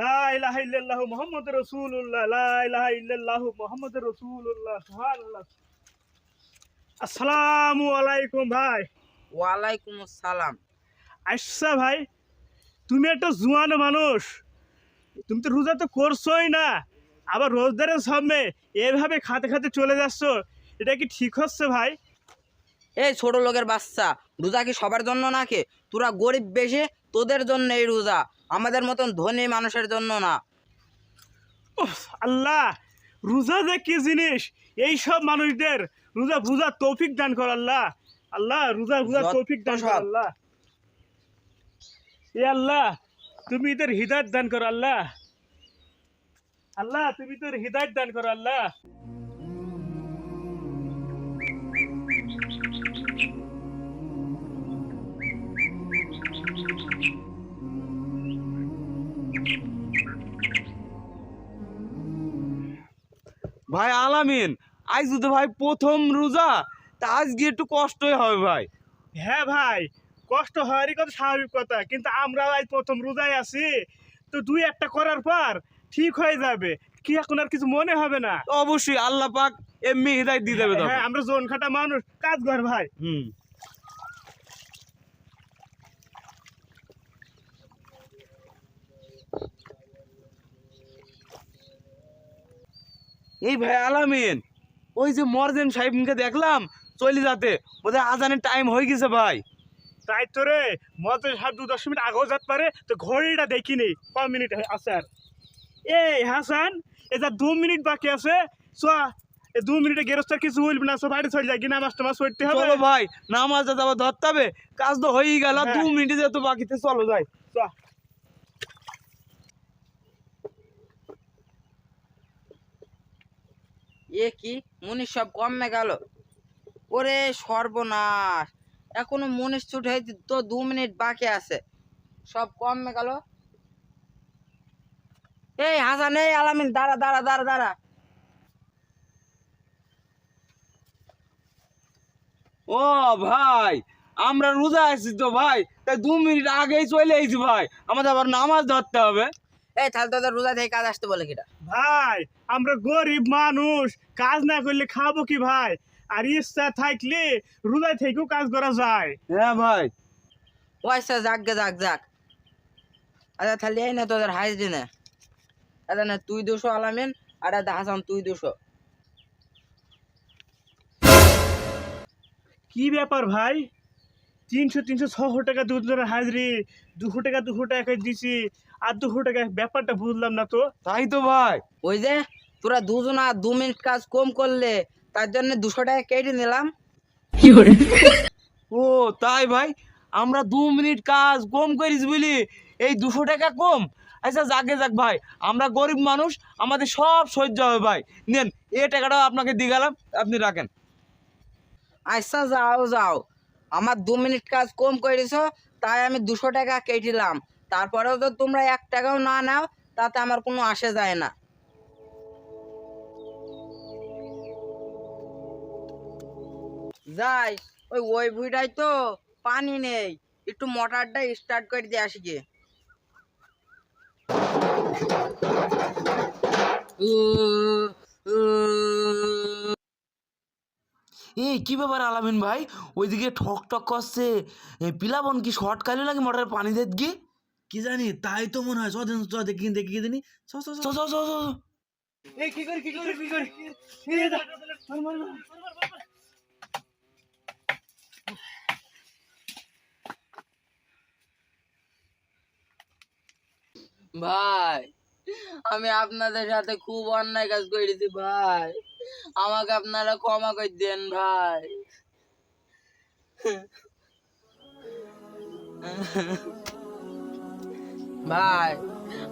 লা ইলাহা ইল্লাল্লাহু মুহাম্মাদুর রাসূলুল্লাহ লা ইলাহা ইল্লাল্লাহু মুহাম্মাদুর রাসূলুল্লাহ সুবহানাল্লাহ। আসসালামু আলাইকুম ভাই। ওয়ালাইকুম আসসালাম। আচ্ছা ভাই তুমি একটা জুয়ানো মানুষ। তুমি তো রোজা তো করছোই না। আবার রোজদারের সামনে এভাবে খাতে খাতে চলে যাচ্ছ এটা কি ঠিক হচ্ছে ভাই? এই ছোট লোকের বাচ্চা রোজা কি সবার জন্য নাকি? তোরা গরিব বেশি তোদের জন্য এই রোজা। আমাদের মতন ধনী মানুষের জন্য না। আল্লাহ রোজা যে কি জিনিস? এই সব মানুষদের রোজা বুঝা তৌফিক দান কর আল্লাহ। আল্লাহ রোজা যত তৌফিক দান কর আল্লাহ। এ আল্লাহ তুমি এদের হৃদায়ত দান করো আল্লাহ। আল্লাহ তুমি তোর হৃদায়ত দান করো আল্লাহ। ভাই আলামিন আজ যদি ভাই প্রথম রোজা তা আজকে একটু কষ্টই হবে ভাই। হ্যাঁ ভাই কষ্ট হওয়ারই কথা স্বাভাবিক কথা কিন্তু আমরা আজ প্রথম রোজায় আছি তো দুই একটা করার পর ঠিক হয়ে যাবে কি এখন আর কিছু মনে হবে না? অবশ্যই আল্লাহ পাক এমনি হৃদয় দিয়ে দেবে তখন হ্যাঁ আমরা জোন খাটা মানুষ কাজ কর ভাই। হুম। এই ভাই আলামিন ওই যে মরজেন সাহেবকে দেখলাম চলে যাতে। বোধহয় আজানের টাইম হয়ে গেছে ভাই। তাই তো রে মজা সাত দু দশ মিনিট আগেও যেতে পারে তো ঘড়িটা দেখিনি। ক মিনিট আছে আর? এই হাসান এটা দু মিনিট বাকি আছে চ এই দু মিনিটে গেরস্তার কিছু বলবি না সব বাড়ি চলে যায় কিনা মাস টামাস পড়তে হবে। চলো ভাই নামাজ আবার ধরতে হবে কাজ তো হয়েই গেল দু হ্যাঁ। মিনিটে যেত বাকিতে চলো যাই। চ। এ কি? মুনিশ সব কমে গেল। ওরে সর্বনাশ, এখনও মুনিশ ছুট হয়েছে তো দু মিনিট বাকি আছে। সব কমে গেল। এই হাসান এই আলামিন, দাঁড়া দাঁড়া দাঁড়া দাঁড়া। ও ভাই, আমরা রোজা আছি তো ভাই, তাই দু মিনিট আগেই চলে এসেছি ভাই, আমাদের আবার নামাজ ধরতে হবে। এই তাহলে তোদের রোজা থেকে কাজ আসতে বলে কিটা? ভাই আমরা গরিব মানুষ কাজ না করলে খাব কি ভাই? আর ইচ্ছা থাকলে রোজায় থেকেও কাজ করা যায়। হ্যাঁ ভাই। ও আচ্ছা যাক গে যাক যাক। আচ্ছা তাহলে এই না তোদের হাইস দিনে। আচ্ছা না তুই দুশো আলামিন আর এটা হাসান তুই দুশো। কি ব্যাপার ভাই? তিনশো তিনশো ছশো টাকা দুজনের হাজরি দুশো টাকা দুশো টাকা দিছি। আর দুশো টাকা ব্যাপারটা বুঝলাম না তো। তাই তো ভাই। ওই যে তোরা দুজনা দু মিনিট কাজ কম করলে তার জন্য দুশো টাকা কেটে নিলাম। ও তাই ভাই? আমরা দু মিনিট কাজ কম করিস বলি এই দুশো টাকা কম? আচ্ছা যাকে যাক ভাই। আমরা গরিব মানুষ আমাদের সব সহ্য হবে ভাই। নেন এ টাকাটাও আপনাকে দিয়ে গেলাম আপনি রাখেন। আচ্ছা যাও যাও। আমার দু মিনিট কাজ কম করেছ, তাই আমি দুশো টাকা কেটিলাম তারপরেও তো তোমরা এক টাকাও না নাও, তাতে আমার কোনো আসে যায় না। যাই, ওই ওই ভুইটাই তো, পানি নেই। একটু মোটরটা স্টার্ট করে দিয়ে আসি গিয়ে এই কি ব্যাপার আলামিন ভাই? ওইদিকে ঠক ঠক করছে। পিলাবন কি শর্ট কালি লাগে মোটরের পানি দেত গিয়ে কি জানি তাই তো মনে হয়। চদিন চ দেখি দেখি দিনি চ চ চ। চ চ। এই কি করে কি করে কি করে। ভাই আমি আপনাদের সাথে খুব অন্যায় কাজ করেছি ভাই। আমাকে আপনারা ক্ষমা করে দেন ভাই। ভাই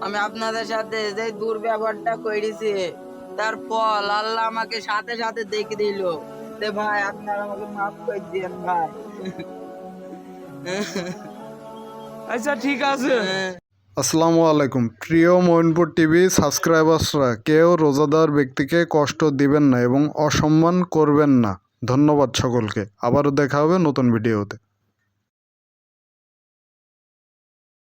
আমি আপনাদের সাথে যে দুর্ব্যবহারটা করেছি তার ফল আল্লাহ আমাকে সাথে সাথে দেখে দিল। তে ভাই আপনারা আমাকে মাফ করে দেন ভাই। আচ্ছা ঠিক আছে। আসসালামু আলাইকুম। প্রিয় মইনপুর টিভি সাবস্ক্রাইবার্সরা, কেউ রোজাদার ব্যক্তিকে কষ্ট দিবেন না এবং অসম্মান করবেন না। ধন্যবাদ সকলকে। আবারও দেখা হবে নতুন ভিডিওতে।